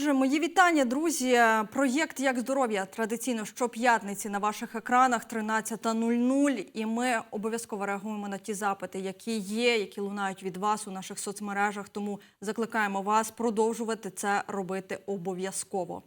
Отже, мої вітання, друзі. Проєкт Як здоров'я традиційно щоп'ятниці на ваших екранах 13.00. І ми обов'язково реагуємо на ті запити, які є, які лунають від вас у наших соцмережах. Тому закликаємо вас продовжувати це робити обов'язково.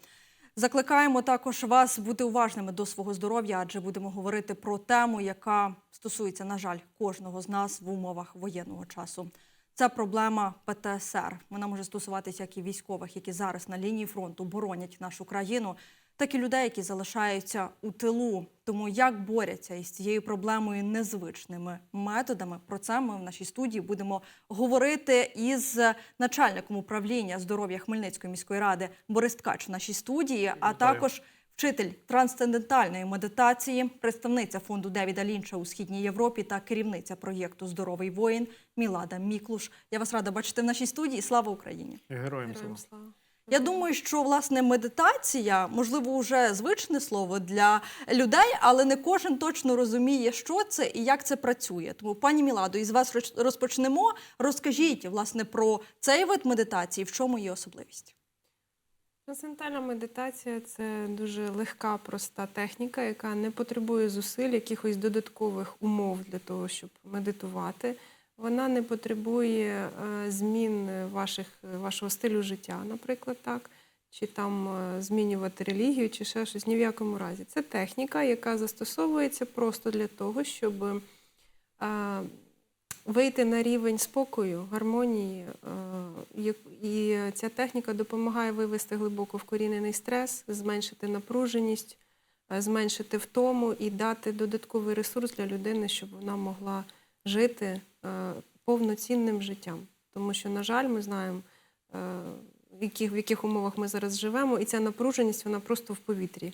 Закликаємо також вас бути уважними до свого здоров'я, адже будемо говорити про тему, яка стосується, на жаль, кожного з нас в умовах воєнного часу. Це проблема ПТСР. Вона може стосуватися як і військових, які зараз на лінії фронту боронять нашу країну, так і людей, які залишаються у тилу. Тому як борються із цією проблемою незвичними методами, про це ми в нашій студії будемо говорити із начальником управління здоров'я Хмельницької міської ради Борис Ткач в нашій студії, а також вчитель трансцендентальної медитації, представниця фонду Девіда Лінча у східній Європі та керівниця проєкту Здоровий воїн Мілада Міклуш. Я вас рада бачити в нашій студії. Слава Україні! Героям слава. Я думаю, що власне медитація, можливо, вже звичне слово для людей, але не кожен точно розуміє, що це і як це працює. Тому, пані Міладо, із вас розпочнемо. Розкажіть власне про цей вид медитації, в чому її особливість. Трансцендентальна медитація це дуже легка, проста техніка, яка не потребує зусиль, якихось додаткових умов для того, щоб медитувати. Вона не потребує е, змін ваших, вашого стилю життя, наприклад, так, чи там е, змінювати релігію, чи ще щось. Ні в якому разі. Це техніка, яка застосовується просто для того, щоб е, вийти на рівень спокою, гармонії. е, І ця техніка допомагає вивести глибоко вкорінений стрес, зменшити напруженість, е, зменшити втому і дати додатковий ресурс для людини, щоб вона могла жити е, повноцінним життям. Тому що, на жаль, ми знаємо, в яких, в яких умовах ми зараз живемо, і ця напруженість вона просто в повітрі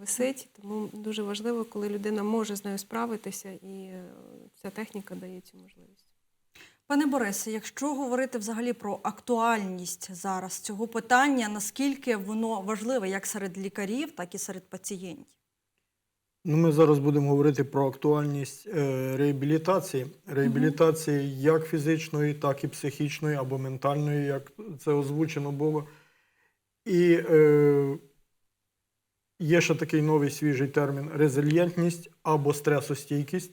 висить. Тому дуже важливо, коли людина може з нею справитися, і е, ця техніка дає цю можливість. Пане Борисе, якщо говорити взагалі про актуальність зараз цього питання, наскільки воно важливе як серед лікарів, так і серед пацієнтів? Ну, ми зараз будемо говорити про актуальність е, реабілітації. Реабілітації як фізичної, так і психічної або ментальної, як це озвучено було. І е, є ще такий новий свіжий термін резильєнтність або стресостійкість.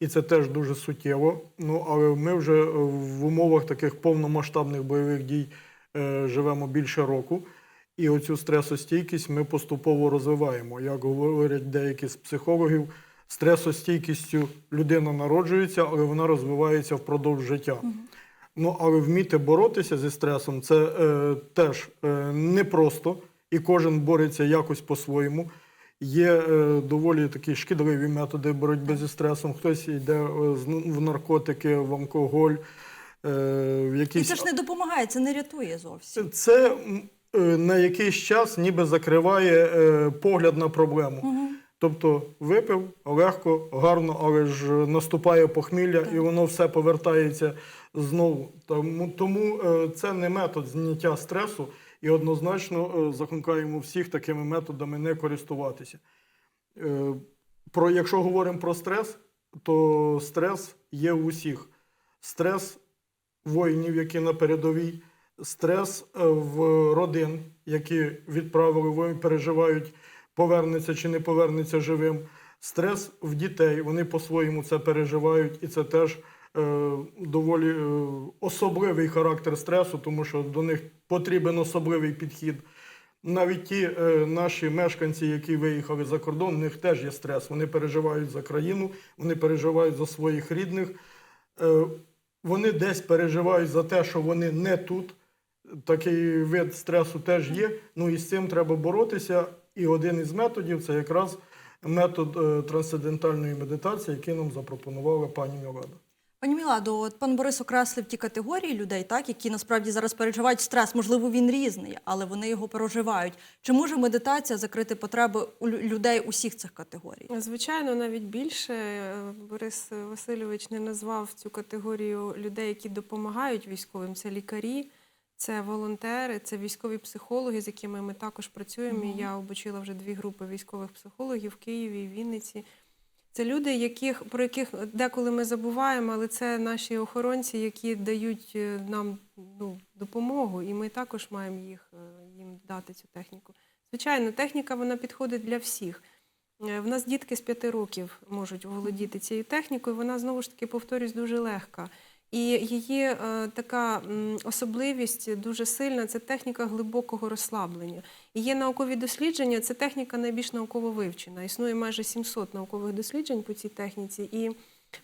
І це теж дуже суттєво. Ну, але ми вже е, в умовах таких повномасштабних бойових дій е, живемо більше року. І оцю стресостійкість ми поступово розвиваємо. Як говорять деякі з психологів, стресостійкістю людина народжується, але вона розвивається впродовж життя. Ну, але вміти боротися зі стресом це е, теж е, непросто, і кожен бореться якось по-своєму. Є е, доволі такі шкідливі методи боротьби зі стресом. Хтось йде е, в наркотики, в алкоголь, е, в І це ж не допомагає, це не рятує зовсім. це е, на якийсь час ніби закриває е, погляд на проблему. Тобто випив легко, гарно, але ж наступає похмілля, і воно все повертається знову. Тому, тому е, це не метод зняття стресу, і однозначно е, закликаємо всіх такими методами не користуватися. Е, Про, якщо говоримо про стрес, то стрес є у всіх. Стрес воїнів, які на передовій, стрес е, в родин, які відправили воїн, переживають, повернеться чи не повернеться живим. Стрес в дітей, вони по-своєму це переживають, і це теж доволі е, особливий характер стресу, тому що до них потрібен особливий підхід. Навіть ті е, наші мешканці, які виїхали за кордон, у них теж є стрес. Вони переживають за країну, вони переживають за своїх рідних. Е, вони десь переживають за те, що вони не тут. Такий вид стресу теж є. Ну і з цим треба боротися. І один із методів це якраз метод е, трансцендентальної медитації, який нам запропонувала пані Мілада. Пані Міладо, от пан Борис окреслив ті категорії людей, так які насправді зараз переживають стрес. Можливо, він різний, але вони його проживають. Чи може медитація закрити потреби у людей усіх цих категорій? Звичайно, навіть більше Е, Борис Васильович не назвав цю категорію людей, які допомагають військовим. Це лікарі, це волонтери, це військові психологи, з якими ми також працюємо. І я обучила вже дві групи військових психологів в Києві і Вінниці. Це люди, яких, про яких деколи ми забуваємо, але це наші охоронці, які дають е, нам ну, допомогу, і ми також маємо їх, е, їм дати цю техніку. Звичайно, техніка вона підходить для всіх. Е, В нас дітки з п'яти років можуть володіти цією технікою. Вона знову ж таки, повторюсь, дуже легка. І її е, така особливість дуже сильна це техніка глибокого розслаблення. І є наукові дослідження, це техніка найбільш науково вивчена. Існує майже 700 наукових досліджень по цій техніці, і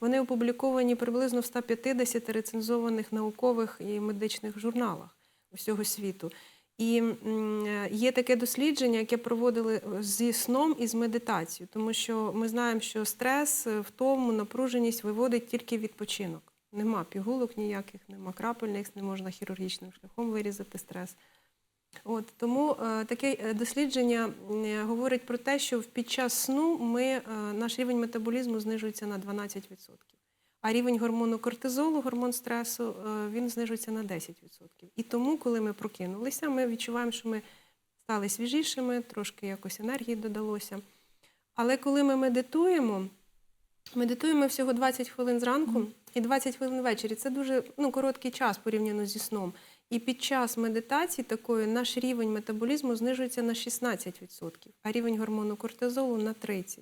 вони опубліковані приблизно в 150 рецензованих наукових і медичних журналах усього світу. І е, є таке дослідження, яке проводили е, зі сном і з медитацією, тому що ми знаємо, що стрес, втому, напруженість виводить тільки відпочинок. Нема пігулок ніяких, нема крапельних, не можна хірургічним шляхом вирізати стрес. От тому е, таке е, дослідження е, говорить про те, що під час сну ми, е, наш рівень метаболізму знижується на 12%. А рівень гормону кортизолу, гормон стресу, е, він знижується на 10%. І тому, коли ми прокинулися, ми відчуваємо, що ми стали свіжішими, трошки якось енергії додалося. Але коли ми медитуємо, медитуємо всього 20 хвилин зранку і 20 хвилин ввечері. Це дуже ну, короткий час порівняно зі сном. І під час медитації такої наш рівень метаболізму знижується на 16%, а рівень гормону кортизолу на 30%.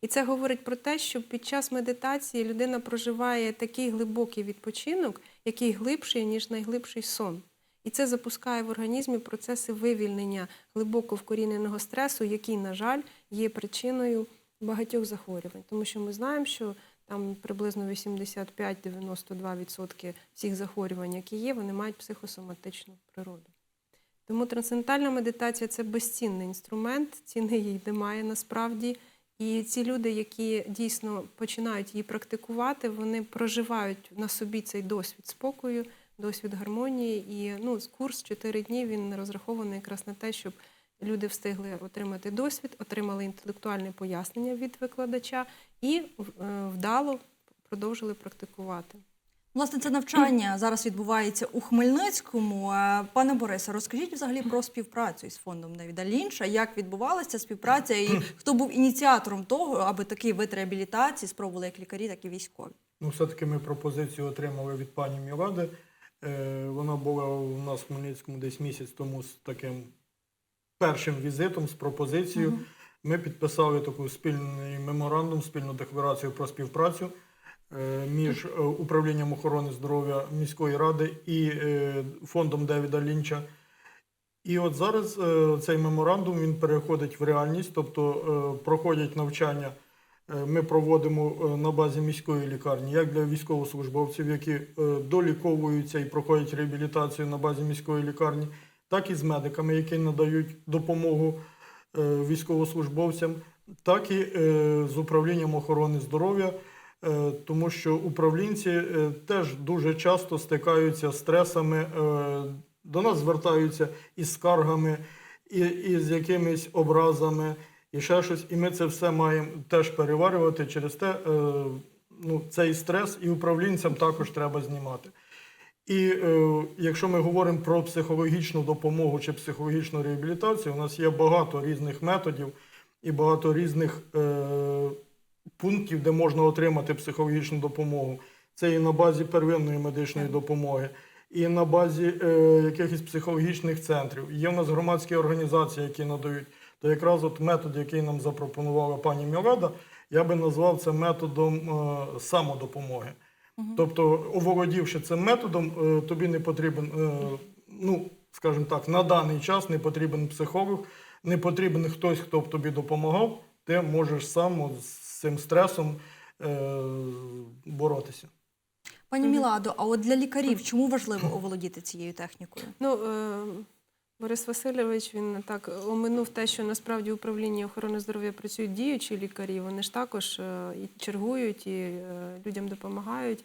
І це говорить про те, що під час медитації людина проживає такий глибокий відпочинок, який глибший, ніж найглибший сон. І це запускає в організмі процеси вивільнення глибоко вкоріненого стресу, який, на жаль, є причиною багатьох захворювань. Тому що ми знаємо, що там приблизно 85-92% всіх захворювань, які є, вони мають психосоматичну природу. Тому трансцендентальна медитація це безцінний інструмент, ціни їй немає насправді. І ці люди, які дійсно починають її практикувати, вони проживають на собі цей досвід спокою, досвід гармонії. І ну, курс 4 дні він розрахований якраз на те, щоб люди встигли отримати досвід, отримали інтелектуальне пояснення від викладача і е, вдало продовжили практикувати. Власне, це навчання зараз відбувається у Хмельницькому. Е, Пане Борисе, розкажіть взагалі про співпрацю із фондом Давіда Лінча. Як відбувалася співпраця і хто був ініціатором того, аби такий вид реабілітації спробували як лікарі, так і військові? Ну, все-таки ми пропозицію отримали від пані Мілади. Е, Вона була у нас в Хмельницькому десь місяць тому з таким першим візитом, з пропозицією. Ми підписали таку спільний меморандум, спільну декларацію про співпрацю е, між е, управлінням охорони здоров'я міської ради і е, фондом Девіда Лінча. І от зараз цей меморандум він переходить в реальність, тобто проходять навчання. Ми проводимо на базі міської лікарні, як для військовослужбовців, які доліковуються і проходять реабілітацію на базі міської лікарні, так і з медиками, які надають допомогу е, військовослужбовцям, так і е, з управлінням охорони здоров'я, е, тому що управлінці теж дуже часто стикаються з стресами, до нас звертаються із скаргами, і, і з якимись образами, і ще щось. І ми це все маємо теж переварювати через те, ну, цей стрес і управлінцям також треба знімати. І е, якщо ми говоримо про психологічну допомогу чи психологічну реабілітацію, у нас є багато різних методів і багато різних е, пунктів, де можна отримати психологічну допомогу. Це і на базі первинної медичної допомоги, і на базі е, якихось психологічних центрів. Є в нас громадські організації, які надають. То якраз от метод, який нам запропонувала пані Міледа, я би назвав це методом е, самодопомоги. Тобто, оволодівши цим методом, е, тобі не потрібен, е, ну, скажімо так, на даний час не потрібен психолог, не потрібен хтось, хто б тобі допомагав. Ти можеш сам от з цим стресом е, боротися. Пані Міладо, а от для лікарів чому важливо оволодіти цією технікою? Ну, е, Борис Васильович він так оминув те, що насправді в управлінні охорони здоров'я працюють діючі лікарі. Вони ж також е, і чергують, і е, людям допомагають.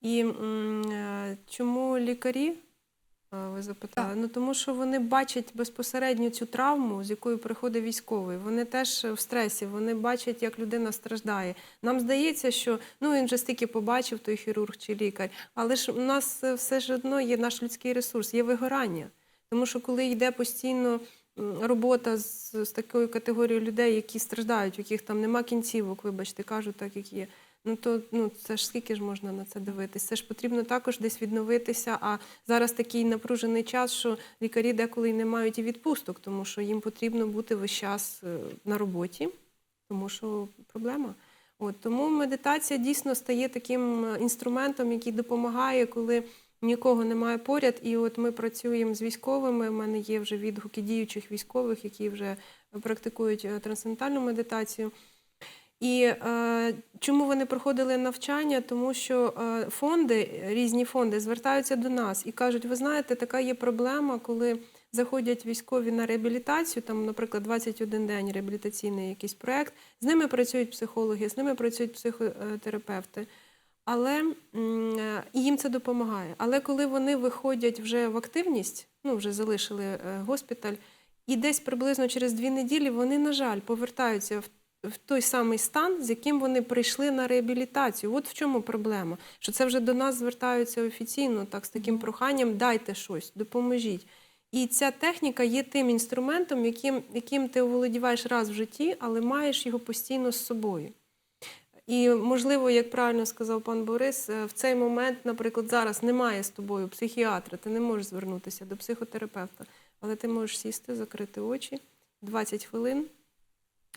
І е, чому лікарі? Ви запитали? Так. Ну тому що вони бачать безпосередньо цю травму, з якою приходить військовий. Вони теж в стресі, вони бачать, як людина страждає. Нам здається, що ну він же стільки побачив, той хірург чи лікар. Але ж у нас все ж одно є наш людський ресурс, є вигорання. Тому що коли йде постійно робота з, з такою категорією людей, які страждають, у яких там нема кінцівок, вибачте, кажу так, як є. Ну то ну це ж скільки ж можна на це дивитися? Це ж потрібно також десь відновитися. А зараз такий напружений час, що лікарі деколи не мають і відпусток, тому що їм потрібно бути весь час е, на роботі, тому що проблема. От тому медитація дійсно стає таким е, інструментом, який допомагає, коли нікого немає поряд. І от ми працюємо з військовими. У мене є вже відгуки діючих військових, які вже практикують е, трансцендентальну медитацію. І е, чому вони проходили навчання? Тому що е, фонди, різні фонди звертаються до нас і кажуть: ви знаєте, така є проблема, коли заходять військові на реабілітацію, там, наприклад, 21 день реабілітаційний якийсь проект, з ними працюють психологи, з ними працюють психотерапевти. Але е, і їм це допомагає. Але коли вони виходять вже в активність, ну вже залишили е, госпіталь, і десь приблизно через дві неділі вони, на жаль, повертаються в, в той самий стан, з яким вони прийшли на реабілітацію. От в чому проблема. Що це вже до нас звертаються офіційно, так з таким проханням дайте щось, допоможіть. І ця техніка є тим інструментом, яким, яким ти оволодіваєш раз в житті, але маєш його постійно з собою. І, можливо, як правильно сказав пан Борис, е, в цей момент, наприклад, зараз немає з тобою психіатра, ти не можеш звернутися до психотерапевта, але ти можеш сісти, закрити очі 20 хвилин,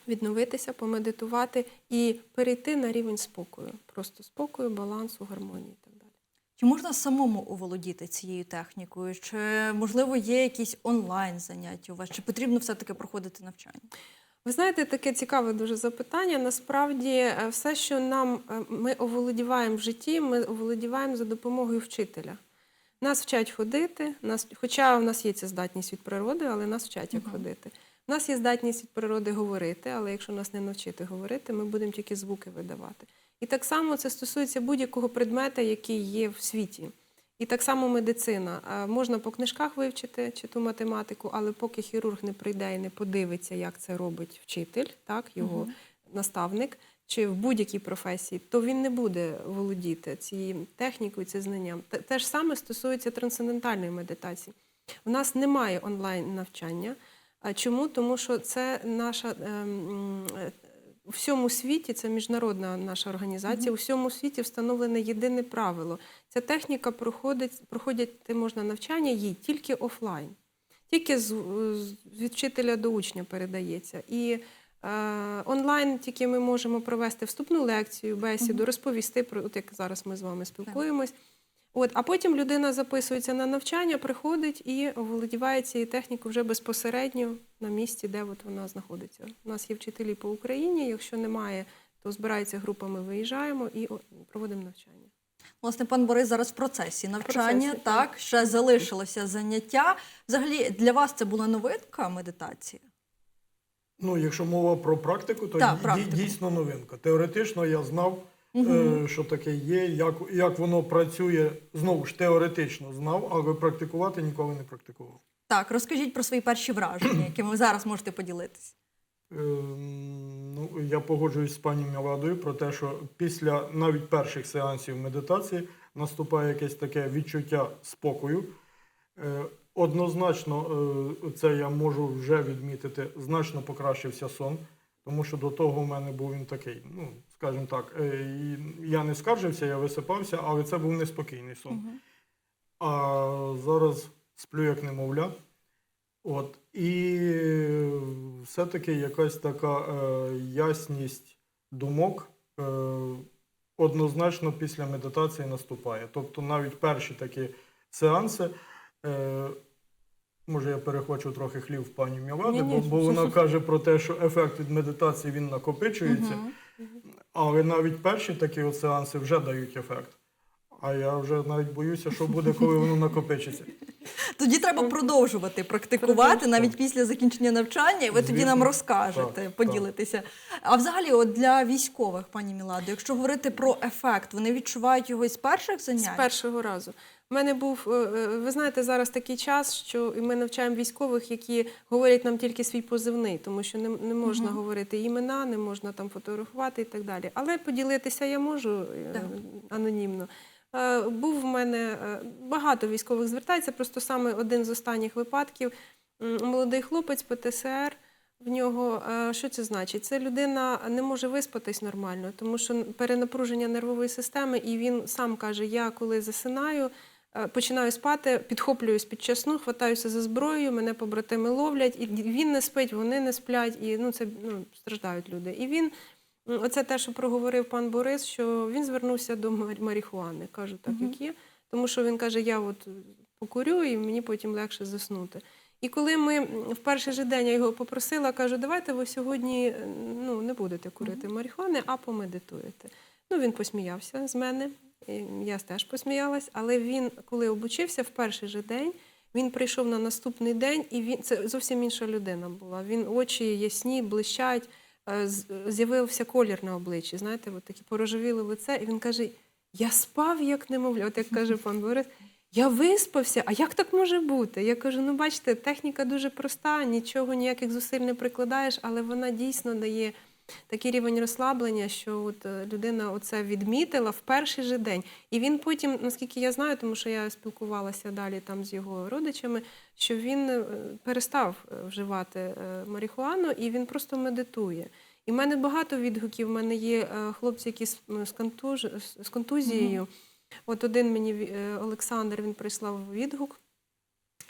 відновитися, помедитувати і перейти на рівень спокою. Просто спокою, балансу, гармонії так далі. Чи можна самому оволодіти цією технікою? Чи можливо є якісь онлайн заняття у вас? Чи потрібно все-таки проходити навчання? Ви знаєте, таке цікаве дуже запитання. Насправді, е, все, що нам е, ми оволодіваємо в житті, ми оволодіваємо за допомогою вчителя. Нас вчать ходити, нас, хоча в нас є ця здатність від природи, але нас вчать як ходити. У нас є здатність від природи говорити, але якщо нас не навчити говорити, ми будемо тільки звуки видавати. І так само це стосується будь-якого предмета, який є в світі. І так само медицина. Можна по книжках вивчити чи ту математику, але поки хірург не прийде і не подивиться, як це робить вчитель, так, його наставник, чи в будь-якій професії, то він не буде володіти цією технікою, цим знанням. Те- ж саме стосується трансцендентальної медитації. У нас немає онлайн навчання. А чому? Тому що це наша ем, у всьому світі, це міжнародна наша організація, у всьому світі встановлене єдине правило. Ця техніка проходить, проходити можна навчання їй тільки офлайн, тільки з, з- від вчителя до учня передається. І е, онлайн тільки ми можемо провести вступну лекцію, бесіду, розповісти про от як зараз ми з вами спілкуємось. От, а потім людина записується на навчання, приходить і оволодіває цією технікою вже безпосередньо на місці, де от вона знаходиться. У нас є вчителі по Україні. Якщо немає, то збирається група, ми виїжджаємо і проводимо навчання. Власне, пан Борис зараз в процесі навчання, процесі, так, так. ще залишилося заняття. Взагалі, для вас це була новинка медитації? Ну, якщо мова про практику, то Так, практику. дійсно новинка. Теоретично я знав, Е, що таке є, як, як воно працює. Знову ж теоретично знав, але практикувати ніколи не практикував. Так, розкажіть про свої перші враження, якими ви зараз можете поділитися. Е, Ну, я погоджуюсь з пані Міладою про те, що після навіть перших сеансів медитації наступає якесь таке відчуття спокою. Е, Однозначно, це я можу вже відмітити, значно покращився сон, тому що до того в мене був він такий, ну, скажімо так, е, я не скаржився, я висипався, але це був неспокійний сон. А зараз сплю як немовля. От. І все-таки якась така е, ясність думок е, однозначно після медитації наступає. Тобто навіть перші такі сеанси. Е, Може, я перехвачу трохи хлів пані Мілади, бо, бо вона каже про те, що ефект від медитації він накопичується. Але навіть перші такі от сеанси вже дають ефект. А я вже навіть боюся, що буде, коли воно накопичиться. Тоді треба продовжувати практикувати навіть після закінчення навчання, і ви тоді нам розкажете, Так, поділитеся. А взагалі, от для військових, пані Міладо, якщо говорити про ефект, вони відчувають його із перших З першого разу. У мене був, е, е, ви знаєте, зараз такий час, що ми навчаємо військових, які говорять нам тільки свій позивний, тому що не, не можна говорити імена, не можна там фотографувати і так далі. Але поділитися я можу Так. анонімно. Е, Був в мене багато військових звертається, просто саме один з останніх випадків. молодий хлопець ПТСР. В нього що це значить? Це людина не може виспатись нормально, тому що перенапруження нервової системи, і він сам каже: я коли засинаю, починаю спати, підхоплююсь під час сну, хватаюся за зброєю, мене побратими ловлять, і він не спить, вони не сплять, і ну це ну, страждають люди. І він, оце те, що проговорив пан Борис, що він звернувся до мар- марихуани, кажу, так як є. Тому що він каже, я от покурю, і мені потім легше заснути. І коли ми в перший же день я його попросила, кажу, давайте ви сьогодні е, ну, не будете курити марихуани, а помедитуєте. Ну, він посміявся з мене, я теж посміялась, але він, коли обучився в перший же день, він прийшов на наступний день, і він це зовсім інша людина була. Він очі ясні, блищать, е, з'явився колір на обличчі. Знаєте, от такі порожевіле лице. І він каже: Я спав як немовля. От як каже пан Борис, я виспався. А як так може бути? Я кажу: ну бачите, техніка дуже проста, нічого, ніяких зусиль не прикладаєш, але вона дійсно дає такий рівень розслаблення, що от е, людина оце відмітила в перший же день. І він потім, наскільки я знаю, тому що я спілкувалася далі там з його родичами, що він е, перестав е, вживати марихуану і він просто медитує. І в мене багато відгуків. В мене є хлопці, які з, м, з, контузією. От один мені Олександр він прислав відгук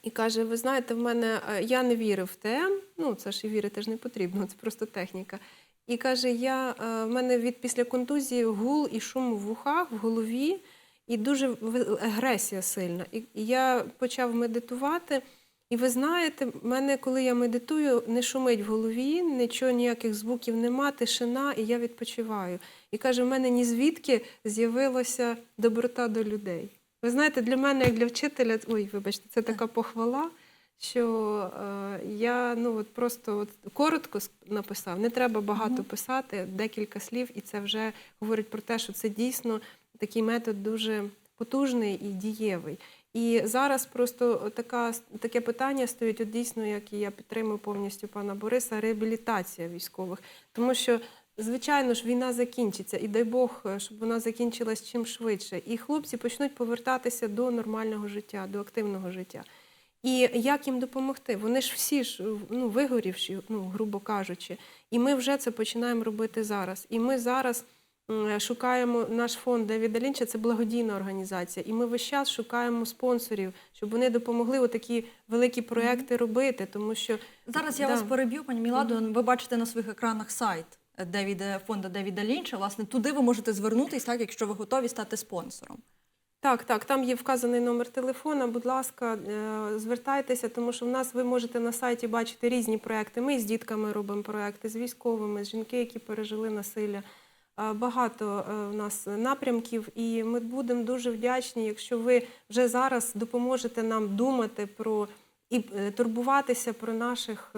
і каже: Ви знаєте, в мене я не вірив в ТМ, ну це ж і вірити ж не потрібно, це просто техніка. І каже: я, е, в мене від після контузії гул і шум в вухах, в голові, і дуже агресія сильна. І я почав медитувати. І ви знаєте, мене, коли я медитую, не шумить в голові, нічого, ніяких звуків нема, тишина, і я відпочиваю. І каже, в мене ні звідки з'явилася доброта до людей. Ви знаєте, для мене, як для вчителя, ой, вибачте, це така похвала, що е, я ну от просто от коротко написав. Не треба багато писати, декілька слів, і це вже говорить про те, що це дійсно такий метод дуже потужний і дієвий. І зараз просто така, таке питання стоїть, от дійсно, як і я підтримую повністю пана Бориса, реабілітація військових. Тому що, звичайно ж, війна закінчиться, і дай Бог, е, щоб вона закінчилась чим швидше. І хлопці почнуть повертатися до нормального життя, до активного життя. І як їм допомогти? Вони ж всі ж ну, вигорівші, ну, грубо кажучи. І ми вже це починаємо робити зараз. І ми зараз шукаємо наш фонд Девіда Лінча, це благодійна організація. І ми весь час шукаємо спонсорів, щоб вони допомогли отакі великі проекти робити. Тому що Зараз я Да. вас переб'ю, пані Міладо. Ви бачите на своїх екранах сайт Девіда фонду Девіда Лінча. Власне, туди ви можете звернутись, так, якщо ви готові стати спонсором. Так, так, там є вказаний номер телефона. Будь ласка, е, звертайтеся, тому що в нас ви можете на сайті бачити різні проекти. Ми з дітками робимо проекти, з військовими, з жінки, які пережили насилля. Е, Багато е, в нас напрямків, і ми будемо дуже вдячні, якщо ви вже зараз допоможете нам думати про і турбуватися про наших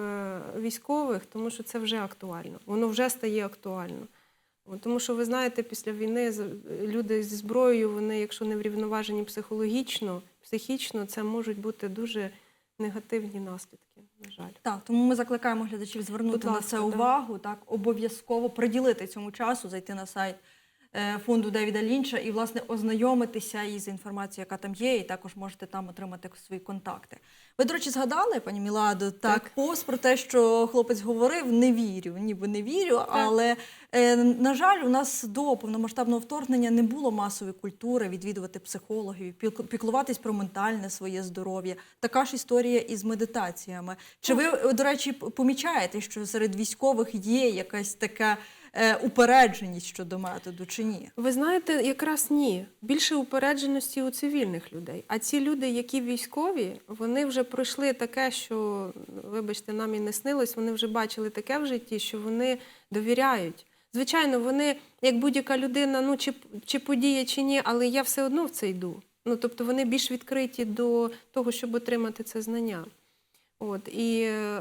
військових, тому що це вже актуально. Воно вже стає актуально. Тому що ви знаєте, після війни люди зі зброєю, вони, якщо не врівноважені психологічно, психічно, це можуть бути дуже негативні наслідки, на жаль. Так, тому ми закликаємо глядачів звернути Тут на ласка, це увагу, так обов'язково приділити цьому часу, зайти на сайт фонду Девіда Лінча і власне ознайомитися із інформацією, яка там є, і також можете там отримати свої контакти. Ви, до речі, згадали, пані Міладо, так, Так. пост про те, що хлопець говорив, не вірю, ніби не вірю. Але е, на жаль, у нас до повномасштабного вторгнення не було масової культури відвідувати психологів, піклуватись про ментальне своє здоров'я. Така ж історія із медитаціями. Чи ви, е, до речі, помічаєте, що серед військових є якась така е, упередженість щодо методу, чи ні? Ви знаєте, якраз ні. Більше упередженості у цивільних людей. А ці люди, які військові, вони вже пройшли таке, що, вибачте, нам і не снилось, вони вже бачили таке в житті, що вони довіряють. Звичайно, вони, як будь-яка людина, ну чи, чи подіє, чи ні, але я все одно в це йду. Ну, тобто вони більш відкриті до того, щоб отримати це знання. От і е,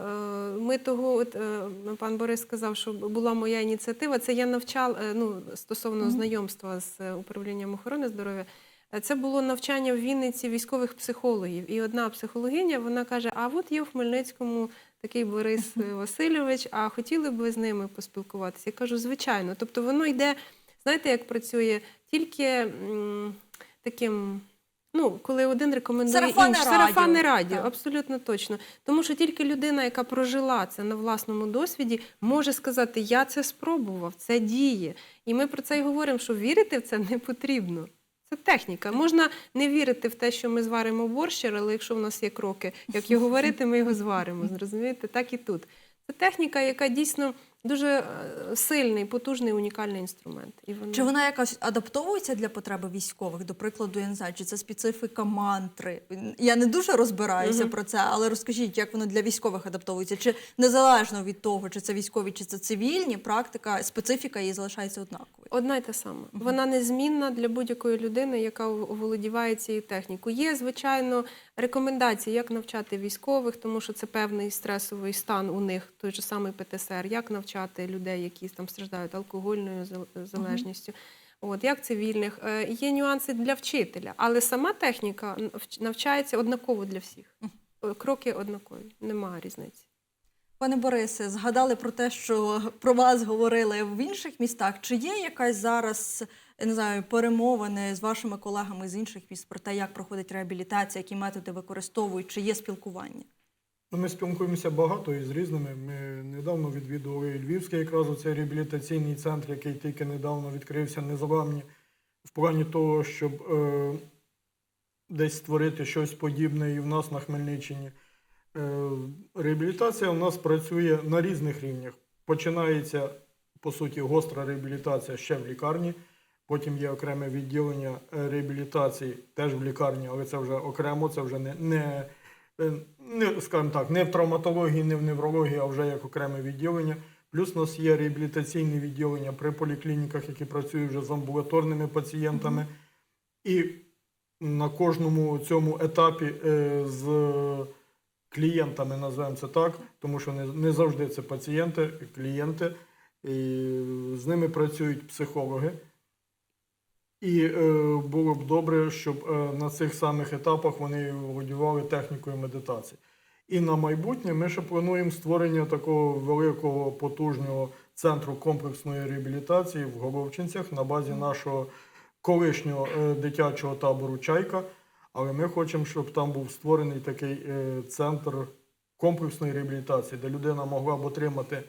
ми того, от е, пан Борис сказав, що була моя ініціатива. Це я навчав е, ну, стосовно знайомства з е, управлінням охорони здоров'я. Е, Це було навчання в Вінниці військових психологів. І одна психологиня вона каже: А от є в Хмельницькому такий Борис е, Васильович, а хотіли б ви з ними поспілкуватися? Я кажу, звичайно. Тобто воно йде, знаєте, як працює тільки м, таким Ну, коли один рекомендує Сарафанне інший. радіо. Сарафанне радіо, Так. абсолютно точно. Тому що тільки людина, яка прожила це на власному досвіді, може сказати: Я це спробував, це діє. І ми про це й говоримо, що вірити в це не потрібно. Це техніка. Можна не вірити в те, що ми зваримо борщ, але якщо в нас є кроки, як його варити, ми його зваримо. Зрозумієте? Так і тут. Це техніка, яка дійсно дуже е, сильний, потужний, унікальний інструмент. І вона... Чи вона якось адаптовується для потреби військових? До прикладу, я не знаю, чи це специфіка мантри? Я не дуже розбираюся Мгм. про це, але розкажіть, як воно для військових адаптовується? Чи незалежно від того, чи це військові, чи це цивільні, практика, специфіка її залишається однаковою? Одна й та сама. Вона незмінна для будь-якої людини, яка оволодіває цією технікою. Є, звичайно, рекомендації, як навчати військових, тому що це певний стресовий стан у них, той же самий ПТСР, як навчати людей, які там страждають алкогольною зал- залежністю. От як цивільних Е, є нюанси для вчителя, але сама техніка навчається однаково для всіх. Е, Кроки однакові, немає різниці. Пане Борисе, згадали про те, що про вас говорили в інших містах. Чи є якась зараз не знаю, перемовини з вашими колегами з інших міст про те, як проходить реабілітація, які методи використовують, чи є спілкування? Ну, Ми спілкуємося багато і з різними. Ми недавно відвідували Львівський якраз оцей реабілітаційний центр, який тільки недавно відкрився незламні, в плані того, щоб е, десь створити щось подібне і в нас на Хмельниччині. Е, реабілітація у нас працює на різних рівнях. Починається, по суті, гостра реабілітація ще в лікарні. Потім є окреме відділення е, реабілітації теж в лікарні, але це вже окремо, це вже не, не, не, скажімо так, не в травматології, не в неврології, а вже як окреме відділення. Плюс у нас є реабілітаційне відділення при поліклініках, які працюють вже з амбулаторними пацієнтами. І на кожному цьому етапі е, з клієнтами, називаємо це так, тому що не завжди це пацієнти, клієнти, і з ними працюють психологи. І е, було б добре, щоб е, на цих самих етапах вони володівали технікою медитації. І на майбутнє ми ще плануємо створення такого великого потужного центру комплексної реабілітації в Головчинцях на базі нашого колишнього е, дитячого табору Чайка. Але ми хочемо, щоб там був створений такий е, центр комплексної реабілітації, де людина могла б отримати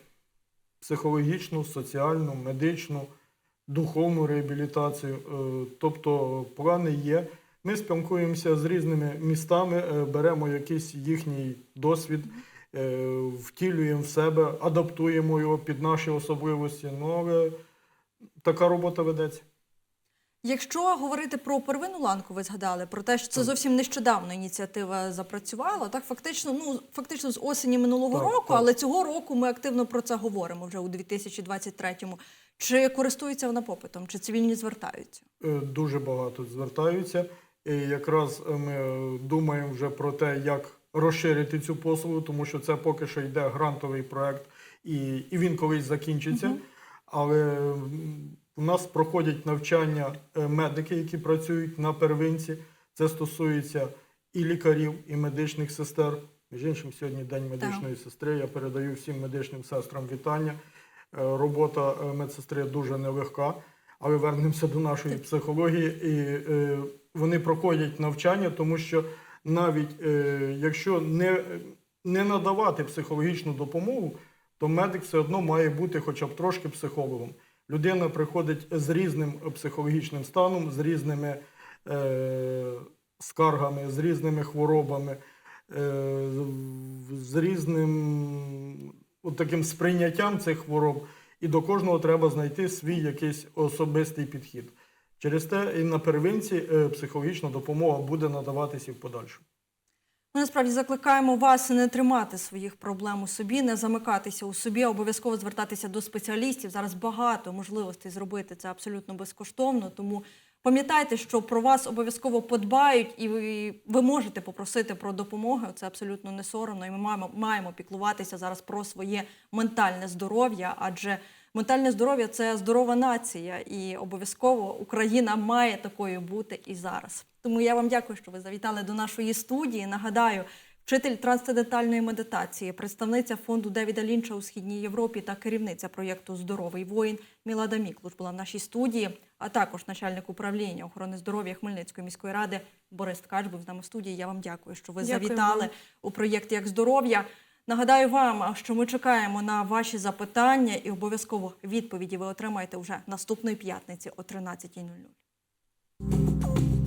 психологічну, соціальну, медичну, духовну реабілітацію. Е, Тобто плани є. Ми спілкуємося з різними містами, е, беремо якийсь їхній досвід, е, втілюємо в себе, адаптуємо його під наші особливості. Ну, але така робота ведеться. Якщо говорити про первинну ланку, ви згадали про те, що це зовсім нещодавно ініціатива запрацювала. Так, фактично, ну фактично з осені минулого Так, року, так. але цього року ми активно про це говоримо вже у 2023-му. Чи користується вона попитом, чи цивільні звертаються? Е, Дуже багато звертаються. І якраз е, ми думаємо вже про те, як розширити цю послугу, тому що це поки що йде грантовий проект, і, і він колись закінчиться. Але у нас проходять навчання е, медики, які працюють на первинці. Це стосується і лікарів, і медичних сестер. Між іншим, сьогодні день медичної сестри. Я передаю всім медичним сестрам вітання. Е, Робота е, медсестри дуже нелегка. Але вернемося до нашої психології. І е, вони проходять навчання, тому що навіть якщо не, не надавати психологічну допомогу, то медик все одно має бути хоча б трошки психологом. Людина приходить з різним психологічним станом, з різними е, скаргами, з різними хворобами, е, з різним от таким сприйняттям цих хвороб. І до кожного треба знайти свій якийсь особистий підхід. Через те і на первинці е, психологічна допомога буде надаватися в подальшому. Ми насправді закликаємо вас не тримати своїх проблем у собі, не замикатися у собі, обов'язково звертатися до спеціалістів. Зараз багато можливостей зробити це абсолютно безкоштовно. Тому пам'ятайте, що про вас обов'язково подбають, і ви, ви можете попросити про допомогу. Це абсолютно не соромно. І ми маємо, маємо піклуватися зараз про своє ментальне здоров'я, адже ментальне здоров'я це здорова нація, і обов'язково Україна має такою бути і зараз. Тому я вам дякую, що ви завітали до нашої студії. Нагадаю, вчитель трансцендентальної медитації, представниця фонду Девіда Лінча у східній Європі та керівниця проєкту Здоровий воїн Мілада Міклуш була в нашій студії, а також начальник управління охорони здоров'я Хмельницької міської ради Борис Ткач був з нами в студії. Я вам дякую, що ви Дякую завітали у проєкт Як здоров'я. Нагадаю вам, що ми чекаємо на ваші запитання і обов'язково відповіді ви отримаєте вже наступної п'ятниці о 13.00.